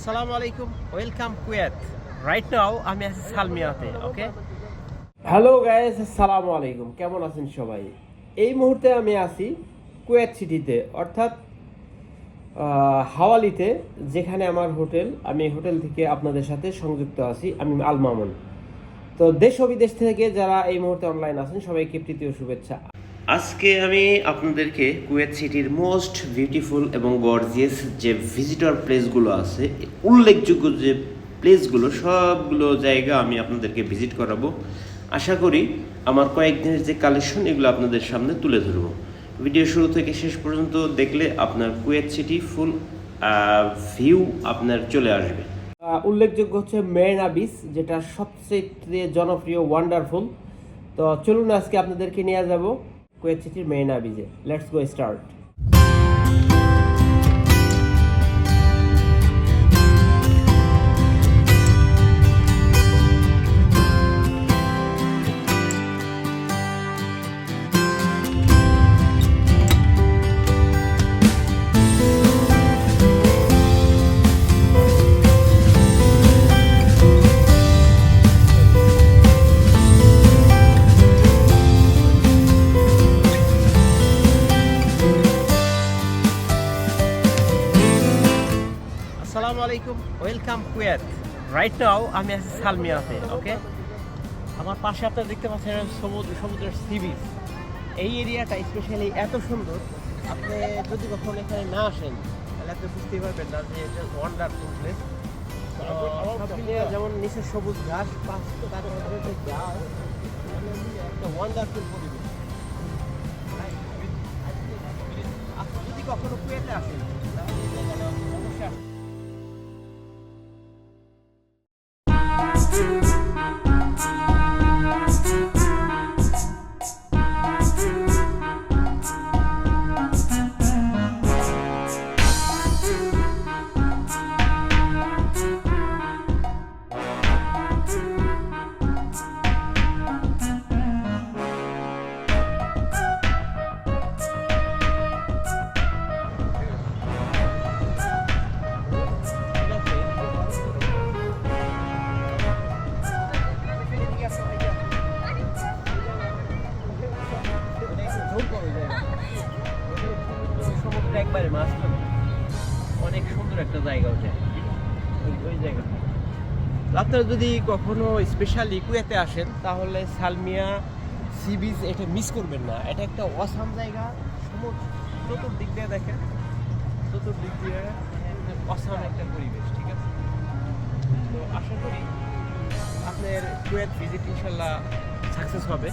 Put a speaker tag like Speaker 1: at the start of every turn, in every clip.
Speaker 1: আসসালামু আলাইকুম welcome Kuwait right now আমি আছি সালমিয়াতে ওকে
Speaker 2: হ্যালো গাইস আসসালামু আলাইকুম, কেমন আছেন সবাই? এই মুহূর্তে আমি আছি কুয়েত সিটিতে অর্থাৎ হাওয়ালিতে, যেখানে আমার হোটেল, আমি হোটেল থেকে আপনাদের সাথে সংযুক্ত আছি, আমি আল মামুন। তো দেশ ও বিদেশ থেকে যারা এই মুহূর্তে অনলাইন আছেন, সবাইকে তৃতীয় শুভেচ্ছা।
Speaker 3: আজকে আমি আপনাদেরকে কুয়েত সিটির মোস্ট বিউটিফুল এবং গর্জিয়াস যে ভিজিটর প্লেসগুলো আছে, উল্লেখযোগ্য যে প্লেসগুলো সবগুলো জায়গা আমি আপনাদেরকে ভিজিট করাবো। আশা করি আমার কয়েকদিনের যে কালেকশন এগুলো আপনাদের সামনে তুলে ধরবো। ভিডিও শুরু থেকে শেষ পর্যন্ত দেখলে আপনার কুয়েত সিটি ফুল ভিউ আপনার চলে আসবে।
Speaker 2: উল্লেখযোগ্য হচ্ছে মেরিনা বিচ যেটা সবচেয়ে জনপ্রিয় ওয়ান্ডারফুল তো চলুন আজকে আপনাদেরকে নিয়ে যাব। কুয়েত সিটির মেরিনা বিচে let's go start
Speaker 1: Kuwait right now আমি আছি সালমিয়াতে ওকে আমার পাশে আপনারা দেখতে পাচ্ছেন সমুদ্র সমুদ্রের সি বিচ এই এরিয়াটা স্পেশালি এত সুন্দর আপনি যদি কখনো এখানে না আসেন তাহলে আপনি বুঝতেই পারবেন না যে এটা ওয়ান্ডারফুল প্লেস যেমন নিচে সবুজ ঘাস পাশ তার মধ্যে যে গাছ একটা ওয়ান্ডারফুল পরিবেশ। আপনি যদি কখনো কুয়েতে আসেন ওই- আপনারা যদি কখনো স্পেশালি কুয়েতে আসেন, তাহলে সালমিয়া সি বিচ এটা মিস করবেন না। এটা একটা অসাম জায়গা। চতুর্দিক দিয়ে দেখেন। চতুর্দিক দিয়ে অসাম একটা পরিবেশ, ঠিক আছে? তো আশা করি আপনার কুয়েত ভিজিট ইনশাল্লাহ সাকসেস হবে।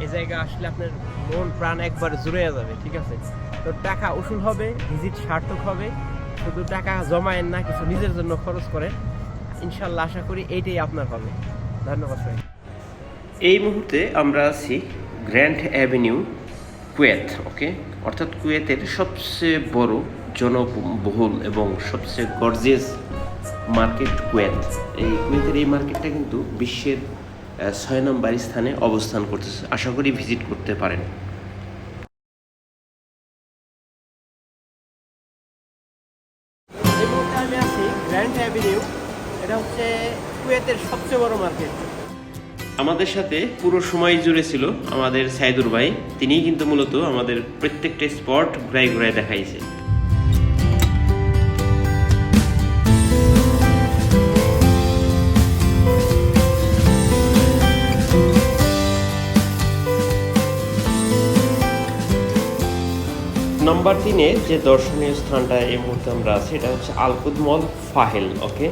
Speaker 1: এই জায়গা আসলে আপনার মন প্রাণ একবার জুড়ে যাবে, ঠিক আছে? তো টাকা উসুল হবে ভিজিট সার্থক হবে। শুধু টাকা জমায়েন না, কিছু নিজের জন্য খরচ করেন। ইনশাল্লাহ আশা করি এইটাই আপনার হবে। ধন্যবাদ সবাই
Speaker 3: এই মুহূর্তে আমরা আছি গ্র্যান্ড অ্যাভিনিউ কুয়েত, ওকে? অর্থাৎ কুয়েতের সবচেয়ে বড় জনবহুল এবং সবচেয়ে গর্জিয়াস মার্কেট কুয়েত। এই কুয়েতের এই মার্কেটটা কিন্তু বিশ্বের ছয় নম্বর স্থানে অবস্থান করতেছে। আশা করি ভিজিট করতে পারেন।
Speaker 1: গ্র্যান্ড অ্যাভিনিউ এটা হচ্ছে কুয়েতের সবচেয়ে বড় মার্কেট।
Speaker 3: আমাদের সাথে পুরো সময় জুড়ে ছিল আমাদের সাইদুর ভাই। তিনিই কিন্তু মূলত আমাদের প্রত্যেকটা স্পট ঘুরাই ঘুরাই দেখাইছে। নাম্বার তিনে যে দর্শনীয় স্থানটা এই মুহূর্তে আমরা আছি, এটা হচ্ছে আলকুদ মল, ফাহেল, ওকে?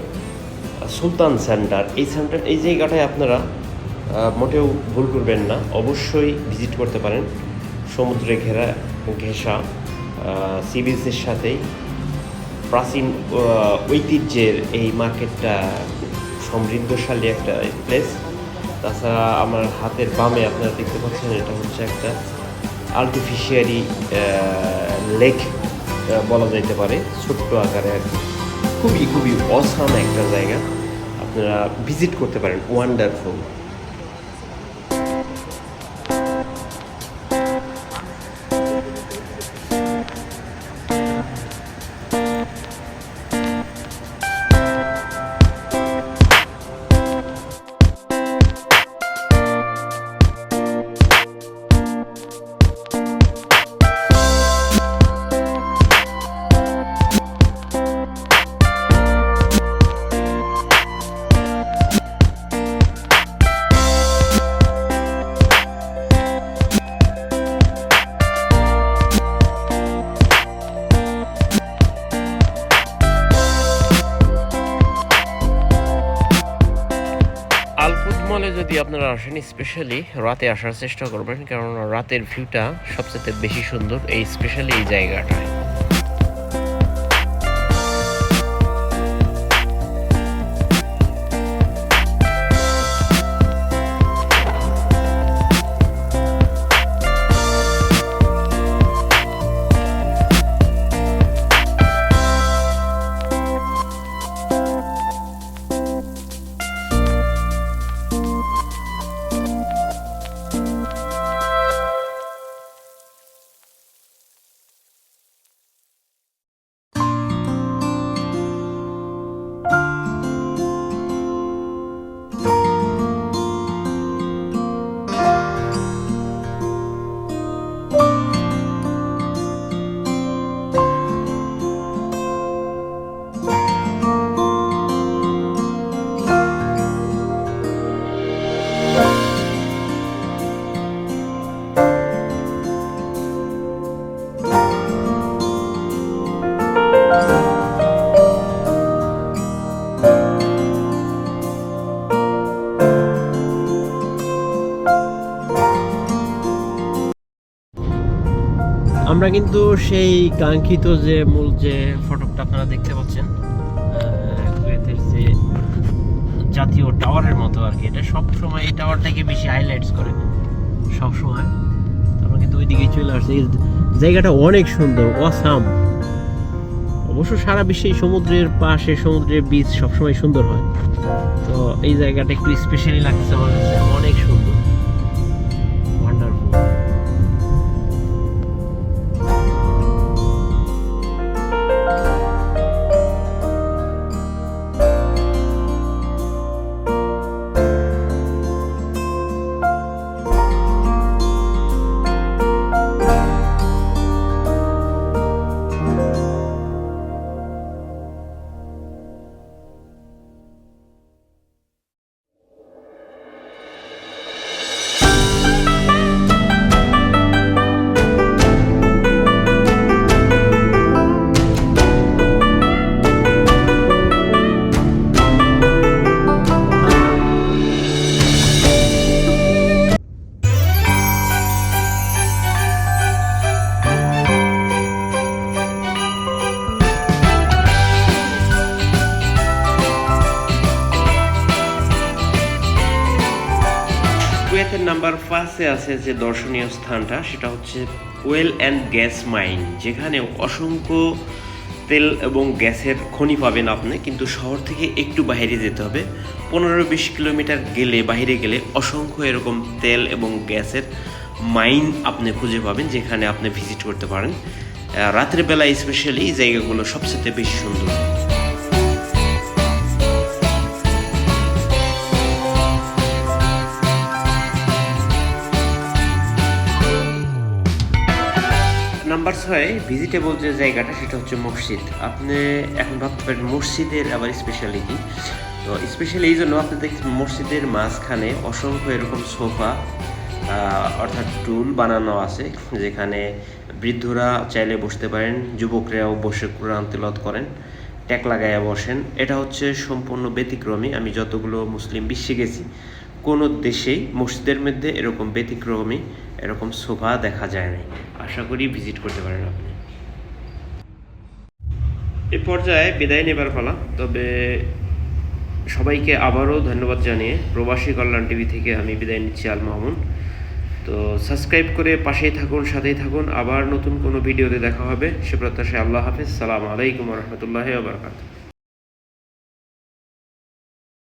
Speaker 3: সুলতান সেন্টার। এই সেন্টার, এই জায়গাটায় আপনারা মোটেও ভুল করবেন না, অবশ্যই ভিজিট করতে পারেন। সমুদ্রে ঘেরা, ঘেঁষা সি বিচের সাথেই। প্রাচীন ঐতিহ্যের এই মার্কেটটা সমৃদ্ধশালী একটা প্লেস তাছাড়া আমার হাতের বামে আপনারা দেখতে পাচ্ছেন, এটা হচ্ছে একটা আর্টিফিশিয়ারি লেক বলা যাইতে পারে, ছোট্ট আকারে আর কি। খুবই খুবই অসাম একটা জায়গা। আপনারা ভিজিট করতে পারেন ওয়ান্ডারফুল মলে যদি আপনারা আসেন স্পেশালি রাতে আসার চেষ্টা করবেন কারণ রাতের ভিউটা সবচেয়ে বেশি সুন্দর এই স্পেশালি এই জায়গাটায়।
Speaker 1: আমরা কিন্তু সেই কাঙ্ক্ষিত যে মূল যে ফটকটা আপনারা দেখতে পাচ্ছেন যে জাতীয় টাওয়ারের মতো আর কি, এটা সব সময় এই টাওয়ারটাকে বেশি হাইলাইটস করে সব সময় আমরা কিন্তু ওই দিকেই চলে আসছি। জায়গাটা অনেক সুন্দর, অসাম। অবশ্য সারা বিশ্বে সমুদ্রের পাশে, সমুদ্রের বীচ সবসময় সুন্দর হয়। তো এই জায়গাটা একটু স্পেশালি লাগছে আমার কাছে। অনেক
Speaker 3: কুয়েতের নাম্বার পাঁচে আছে যে দর্শনীয় স্থানটা, সেটা হচ্ছে ওয়েল অ্যান্ড গ্যাস মাইন, যেখানে অসংখ্য তেল এবং গ্যাসের খনি পাবেন আপনি, কিন্তু শহর থেকে একটু বাইরে যেতে হবে। পনেরো বিশ কিলোমিটার গেলে, বাইরে গেলে অসংখ্য এরকম তেল এবং গ্যাসের মাইন আপনি খুঁজে পাবেন, যেখানে আপনি ভিজিট করতে পারেন। রাতের বেলা স্পেশালি এই জায়গাগুলো সবচেয়ে বেশি সুন্দর। নাম্বার ছয় ভিজিটেবল যে জায়গাটা, সেটা হচ্ছে মসজিদ। আপনি এখন ভাবতে পারেন, মসজিদের আবার স্পেশালিটি তো স্পেশালি এই জন্য আপনি দেখছেন মসজিদের মাঝখানে অসংখ্য এরকম সোফা অর্থাৎ টুল বানানো আছে, যেখানে বৃদ্ধরা চাইলে বসতে পারেন, যুবকরাও বসে কোরআন তেলত করেন ট্যাক লাগাইয়া বসেন। এটা হচ্ছে সম্পূর্ণ ব্যতিক্রমী, আমি যতগুলো মুসলিম বিশ্বে গেছি, কোনো দেশেই মসজিদের মধ্যে এরকম ব্যতিক্রমী, এরকম সোফা দেখা যায় নাই। আশা করি ভিজিট করতে পারেন আপনি। এ পর্যায়ে বিদায় নেবার পালা, তবে সবাইকে আবারও ধন্যবাদ জানিয়ে প্রবাসী কল্যাণ টিভি থেকে আমি বিদায় নিচ্ছি আল মামুন। তো সাবস্ক্রাইব করে পাশেই থাকুন, সাথেই থাকুন, আবার নতুন কোনো ভিডিওতে দেখা হবে। সে প্রত্যাশায় আল্লাহ হাফিজ। সালাম আলাইকুম রহমতুল্লাহ বারকাত